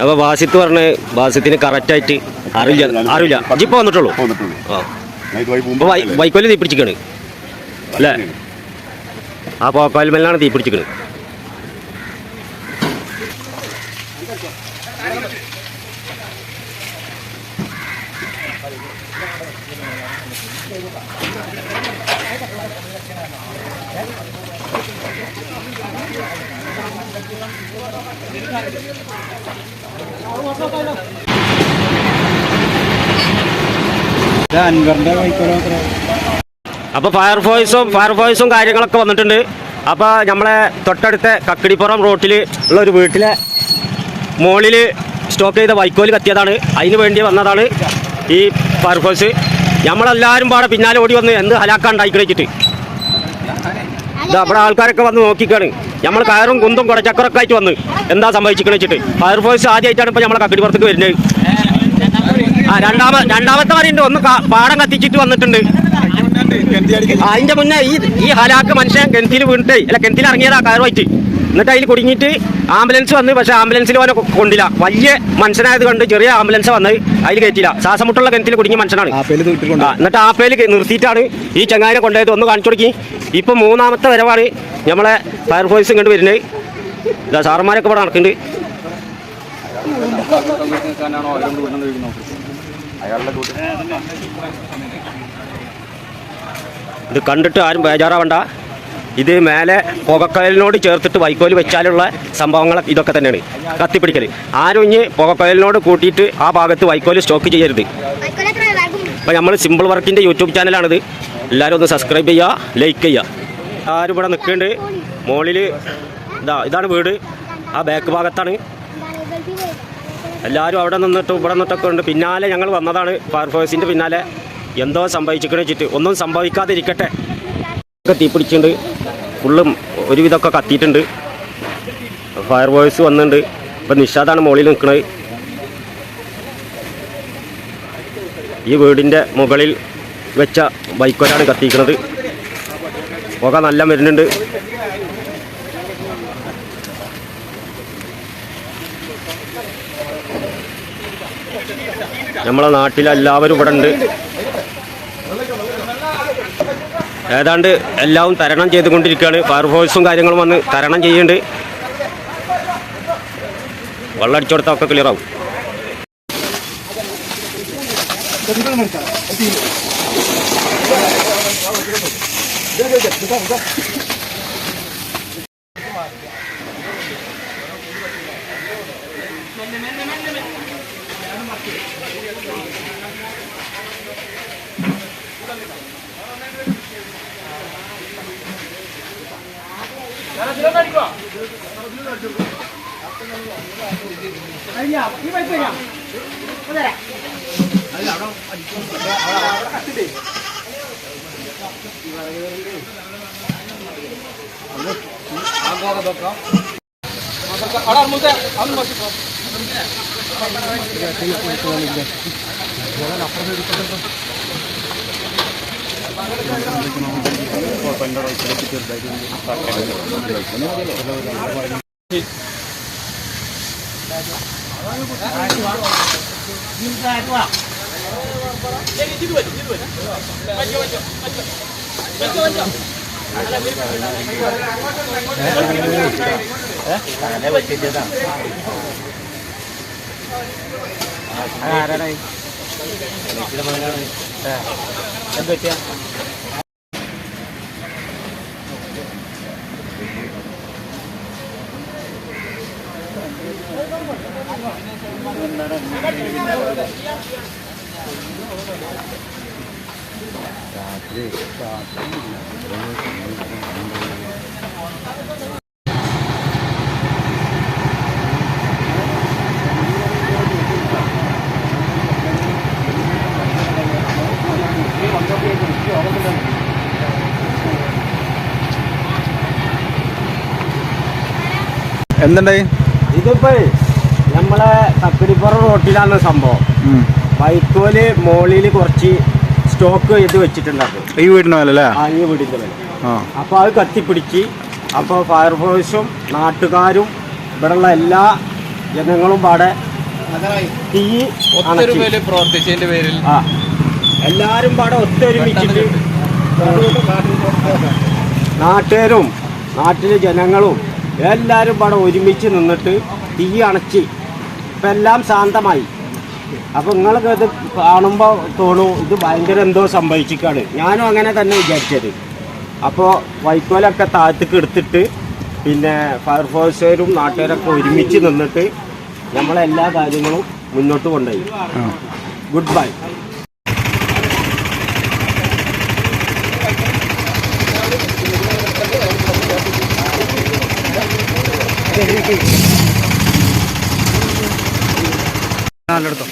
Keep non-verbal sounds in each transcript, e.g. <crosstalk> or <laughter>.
അപ്പൊ ബാസിത്ത് പറഞ്ഞ ബാസിത്തിന് കറക്റ്റായിട്ട് അറിയില്ല. അറിയില്ല. ഇജിപ്പോ വന്നിട്ടുള്ളൂ? വൈക്കോൽ തീ പിടിച്ചിക്കണ് അല്ലേ? ആ പോക്കാൽമേലാണ് തീ പിടിച്ചിക്കണ് അപ്പോൾ ഫയർഫോഴ്സും ഫയർഫോഴ്സും കാര്യങ്ങളൊക്കെ വന്നിട്ടുണ്ട്. അപ്പോൾ നമ്മളെ തൊട്ടടുത്ത കക്കിടിപ്പുറം റോട്ടിൽ ഉള്ള ഒരു വീട്ടിലെ മുകളിൽ സ്റ്റോക്ക് ചെയ്ത വൈക്കോൽ കത്തിയതാണ്. അതിനു വേണ്ടി വന്നതാണ്. ഈ ഫയർഫോഴ്സ് നമ്മളെല്ലാവരും പാടെ പിന്നാലെ ഓടി വന്ന് എന്ത് ഹലാക്കാൻ ഉണ്ടായിക്കിടച്ചിട്ട് ഇത് അവിടെ ആൾക്കാരൊക്കെ വന്ന് നോക്കിക്കാണ്. നമ്മൾ കയറും കുന്തും കുറെ ചക്കറൊക്കെ ആയിട്ട് വന്ന് എന്താ സംഭവിച്ചിട്ട് വെച്ചിട്ട്. ഫയർഫോഴ്സ് ആദ്യമായിട്ടാണ് ഇപ്പോൾ നമ്മളെ കക്കിടിപ്പുറത്തേക്ക് വരുന്നത്. ആ രണ്ടാമ രണ്ടാമത്തെ പറയുന്നുണ്ട് ഒന്ന് പാടം കത്തിച്ചിട്ട് വന്നിട്ടുണ്ട്. അതിന്റെ മുന്നേ ഈ ഈ ഹലാക്ക് മനുഷ്യൻ കിണറ്റിൽ വീണിട്ട് അല്ല കിണറ്റിൽ ഇറങ്ങിയതാ കയറുമായിട്ട് എന്നിട്ട് അതിൽ കുടുങ്ങിയിട്ട് ആംബുലൻസ് വന്ന് പക്ഷെ ആംബുലൻസിൽ അവനെ കൊണ്ടില്ല. വലിയ മനുഷ്യനായത് കൊണ്ട് ചെറിയ ആംബുലൻസ് വന്ന് അതിൽ കയറ്റില്ല ശ്വാസമുട്ടുള്ള കിണറ്റിൽ കുടുങ്ങിയ മനുഷ്യനാണ്. എന്നിട്ട് ആപ്പയിൽ നിർത്തിയിട്ടാണ് ഈ ചങ്ങായിനെ കൊണ്ടുപോയത്. ഒന്ന് കാണിച്ചു കൊടുക്കി. ഇപ്പം മൂന്നാമത്തെ വരവാണ് നമ്മളെ ഫയർഫോഴ്സ് ഇങ്ങോട്ട് വരുന്നത്. ഇതാ സാറന്മാരൊക്കെ ഇവിടെ നടക്കുന്നുണ്ട്. ഇത് കണ്ടിട്ട് ആരും ബേജാറാവണ്ട. ഇത് മേലെ പുകക്കയലിനോട് ചേർത്തിട്ട് വൈക്കോൽ വെച്ചാലുള്ള സംഭവങ്ങൾ ഇതൊക്കെ തന്നെയാണ്. കത്തിപ്പിടിക്കൽ ആരും ഇനി പുകക്കയലിനോട് കൂട്ടിയിട്ട് ആ ഭാഗത്ത് വൈക്കോൽ സ്റ്റോക്ക് ചെയ്യരുത്. അപ്പോൾ നമ്മൾ സിമ്പിൾ വർക്കിന്റെ യൂട്യൂബ് ചാനലാണിത്. എല്ലാവരും ഒന്ന് സബ്സ്ക്രൈബ് ചെയ്യുക ലൈക്ക് ചെയ്യുക ആരും ഇവിടെ നിൽക്കുന്നുണ്ട് മുകളിൽ ഇതാ ഇതാണ് വീട്. ആ ബാക്ക് ഭാഗത്താണ്. എല്ലാവരും അവിടെ നിന്നിട്ട് ഇവിടെ നിന്നിട്ടൊക്കെ ഉണ്ട്. പിന്നാലെ ഞങ്ങൾ വന്നതാണ് ഫയർഫോഴ്സിന്റെ പിന്നാലെ. എന്തോ സംഭവിച്ചിക്കണ വെച്ചിട്ട്. ഒന്നും സംഭവിക്കാതിരിക്കട്ടെ. തീപിടിച്ചിട്ടുണ്ട്. ഫുള്ളും ഒരുവിധമൊക്കെ കത്തിയിട്ടുണ്ട്. ഫയർ വോയിസ് വന്നിട്ടുണ്ട്. ഇപ്പം നിഷാദാണ് മുകളിൽ നിൽക്കുന്നത് ഈ വീടിന്റെ മുകളിൽ വെച്ച ബൈക്കോലാണ് കത്തിക്കുന്നത് പുക നല്ല വരുന്നുണ്ട് നമ്മളെ നാട്ടിലെല്ലാവരും ഇവിടെ ഉണ്ട്. ഏതാണ്ട് എല്ലാം തരണം ചെയ്തുകൊണ്ടിരിക്കുകയാണ്. ഫയർഫോഴ്സും കാര്യങ്ങളും വന്ന് തരണം ചെയ്യുന്നുണ്ട്. വെള്ളം അടിച്ചു കൊടുത്താൽ ഒക്കെ <laughs> അവിടെ മുതൽ അവിടെ നോക്കിപ്പോ അപ്പുറത്തെ tangannya bersih dia tang. ada ada nih. Kita mana nih? Dah. Yang bersih. രാത്രി രാത്രി എന്തുണ്ടായി ഇതിപ്പോ നമ്മളെ തപ്പിടിപ്പുറം റോട്ടിലാണ് സംഭവം. വൈക്കോൽ മോളിൽ കുറച്ച് സ്റ്റോക്ക് ചെയ്ത് വെച്ചിട്ടുണ്ടായിരുന്നു. ഈ വീടിന് മേലെ അല്ലേ? ആ ഈ വീടിന്റെ മേലെ. അപ്പൊ അപ്പോൾ അത് കത്തിപ്പിടിച്ച് അപ്പോൾ ഫയർഫോഴ്സും നാട്ടുകാരും ഇവിടെയുള്ള എല്ലാ ജനങ്ങളും പാടെ തീ പ്രവർത്തിച്ചതിന്റെ പേരിൽ ആ. എല്ലാരും പാടെ ഒത്തൊരുമിച്ചിട്ട് നാട്ടുകാരും നാട്ടിലെ ജനങ്ങളും എല്ലാവരും പാടെ ഒരുമിച്ച് നിന്നിട്ട് തീ അണച്ച് ഇപ്പം എല്ലാം ശാന്തമായി. അപ്പോൾ നിങ്ങൾക്ക് ഇത് കാണുമ്പോൾ തോന്നും ഇത് ഭയങ്കര എന്തോ സംഭവിച്ചിക്കാണ്. ഞാനും അങ്ങനെ തന്നെ വിചാരിച്ചത്. അപ്പോൾ വൈക്കോലൊക്കെ താഴത്തേക്ക് എടുത്തിട്ട് പിന്നെ ഫയർഫോഴ്സുകാരും നാട്ടുകാരൊക്കെ ഒരുമിച്ച് നിന്നിട്ട് നമ്മളെല്ലാ കാര്യങ്ങളും മുന്നോട്ട് കൊണ്ടുപോയി. ഗുഡ് ബൈ നാലെടുത്തോ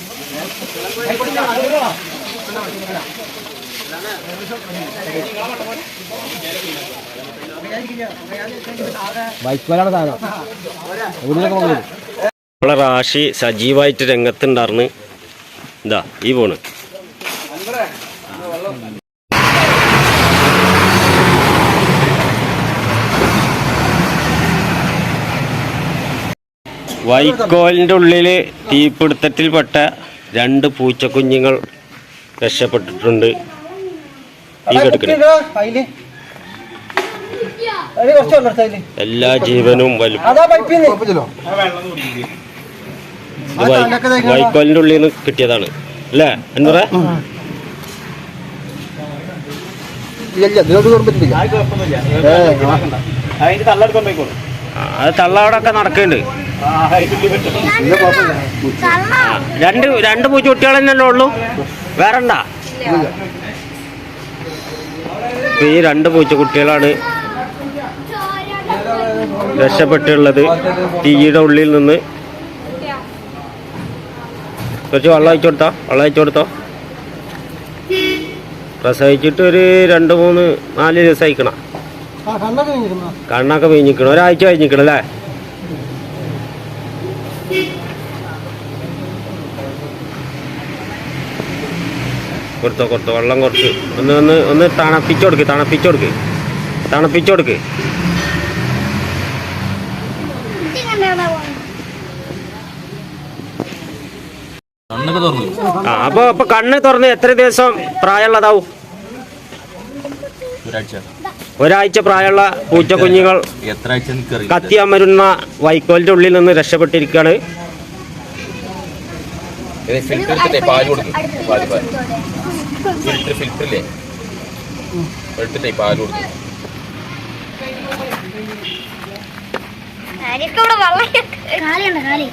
നമ്മളെ റാഷി സജീവായിട്ട് രംഗത്തുണ്ടാർന്ന്. ഇതാ ഈ പോണ്. വൈക്കോലിന്റെ ഉള്ളിൽ തീപിടുത്തത്തിൽപ്പെട്ട രണ്ട് പൂച്ചക്കുഞ്ഞുങ്ങൾ രക്ഷപ്പെട്ടിട്ടുണ്ട്. കെടുക്കണേ എല്ലാ ജീവനും വലുപ്പം വൈക്കോലിന്റെ ഉള്ളിൽ നിന്ന് കിട്ടിയതാണ്. അല്ലേ എന്നറ അത് തള്ളാടൊക്കെ നടക്കുന്നുണ്ട് രണ്ട് രണ്ട് പൂച്ച കുട്ടികൾ തന്നെയല്ലേ ഉള്ളൂ വേറണ്ട ഈ രണ്ട് പൂച്ച കുട്ടികളാണ് രക്ഷപ്പെട്ടുള്ളത് തീയുടെ ഉള്ളിൽ നിന്ന്. കുറച്ച് വെള്ളം അയച്ചു കൊടുത്തോ? വെള്ളം അയച്ചു കൊടുത്തോ? പ്രസവിച്ചിട്ട് ഒരു രണ്ട് മൂന്ന് നാല് ദിവസം അയക്കണം കണ്ണൊക്കെ വീഞ്ഞിക്കണം. ഒരാഴ്ച കഴിഞ്ഞിക്കണം അല്ലേ കൊടുത്തോ കൊടുത്തോ വെള്ളം കുറച്ച്. ഒന്ന് ഒന്ന് ഒന്ന് തണുപ്പിച്ചു കൊടുക്ക് തണുപ്പിച്ചു കൊടുക്ക്. തണുപ്പിച്ചു കൊടുക്ക്. ആ അപ്പൊ അപ്പൊ കണ്ണ് തുറന്ന് എത്ര ദിവസം പ്രായമുള്ളതാവും? ഒരാഴ്ച. പ്രായമുള്ള പൂച്ച കുഞ്ഞുങ്ങൾ എത്ര ആഴ്ച കത്തി അമരുന്ന വൈക്കോലിന്റെ ഉള്ളിൽ നിന്ന് രക്ഷപ്പെട്ടിരിക്കുകയാണ്. ഫിൽറ്റർ എടുത്തിട്ടേ പാൽ കൊടുക്കും. പാൽ പാൽ. ഫിൽറ്റർ ഫിൽറ്റർ ഇല്ലേ? എടുത്തിട്ടേ പാൽ കൊടുക്കും. കാലിയുണ്ട് കാലി.